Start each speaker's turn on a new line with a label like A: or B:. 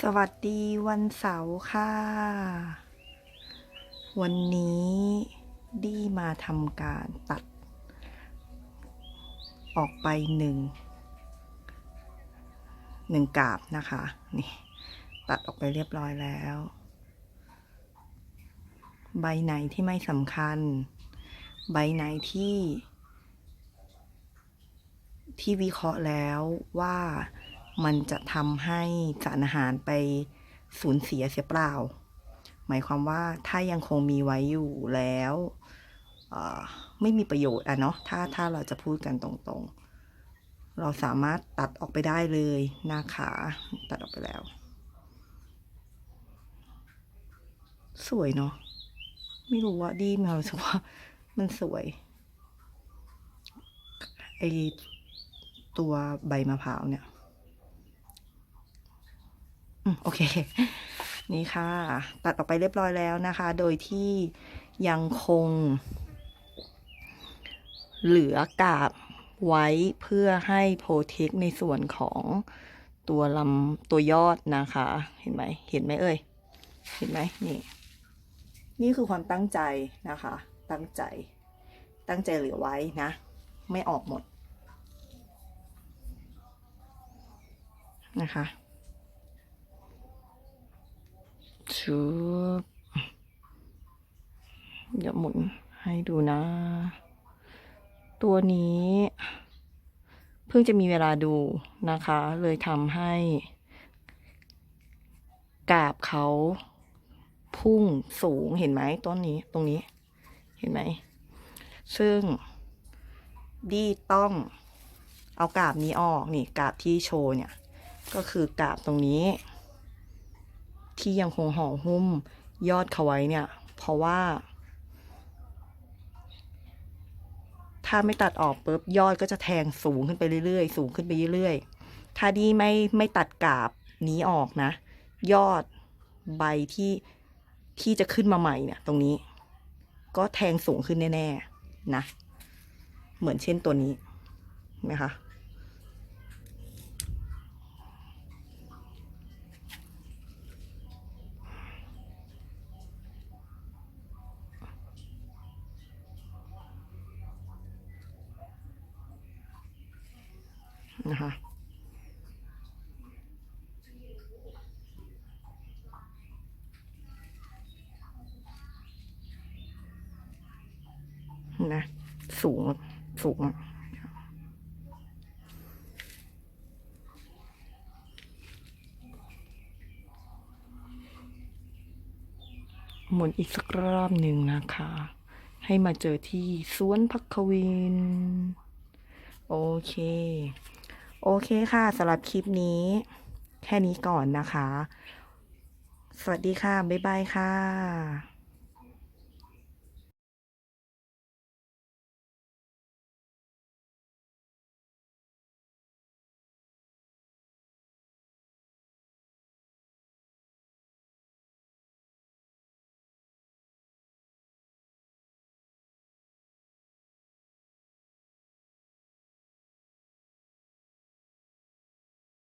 A: สวัสดีวันเสาร์ค่ะ วันนี้ดีมาทำการตัด ออกไปหนึ่งหนึ่งกาบนะคะ นี่ ตัดออกไปเรียบร้อยแล้ว ใบไหนที่ไม่สำคัญ ใบไหนที่ ที่วิเคราะห์แล้วว่า มันจะทำให้สารอาหารไปสูญเสียเสียเปล่า หมายความว่าถ้ายังคงมีไว้อยู่แล้วไม่มีประโยชน์อะเนาะถ้าถ้าเราจะพูดกันตรงๆ เราสามารถตัดออกไปได้เลยนะคะตัดออกไปแล้ว สวยเนาะไม่รู้ว่าดีมีควารู้สึกว่ามันสวยไอตัวใบมะพร้าวเนี่ย โอเค นี่ค่ะ ตัดออกไปเรียบร้อยแล้วนะคะ โดยที่ยังคง เหลือกาบไว้เพื่อให้โปรเทคในส่วนของตัวลำตัวยอดนะคะ เห็นไหมเห็นไหมเอ่ย เห็นไหมนี่ นี่คือความตั้งใจนะคะ ตั้งใจ ตั้งใจเหลือไว้นะ ไม่ออกหมดนะคะ ชุบเดี๋ยวหมุนให้ดูนะ ตัวนี้ เพิ่งจะมีเวลาดูนะคะ เลยทำให้กาบเขาพุ่งสูงเห็นไหมต้นนี้ตรงนี้เห็นไหม ซึ่งดีต้องเอากาบนี้ออกนี่กาบที่โชว์เนี่ย ก็คือกาบตรงนี้ ที่ยังคงห่อหุ้มยอดเขาไว้เนี่ย เพราะว่า ถ้าไม่ตัดออกปุ๊บยอดก็จะแทงสูงขึ้นไปเรื่อยๆ สูงขึ้นไปเรื่อยๆ ถ้าดีไม่ไม่ตัดกาบนี้ออกนะ ยอดใบที่ที่จะขึ้นมาใหม่เนี่ย ตรงนี้ ก็แทงสูงขึ้นแน่ๆนะ เหมือนเช่นตัวนี้นไหมคะ นะคะนะสูงสูงหมุนอีกสักรอบหนึ่งนะคะ ให้มาเจอที่สวนพักควิน โอเค โอเคค่ะสำหรับคลิปนี้ แค่นี้ก่อนนะคะ สวัสดีค่ะ บ๊ายบายค่ะ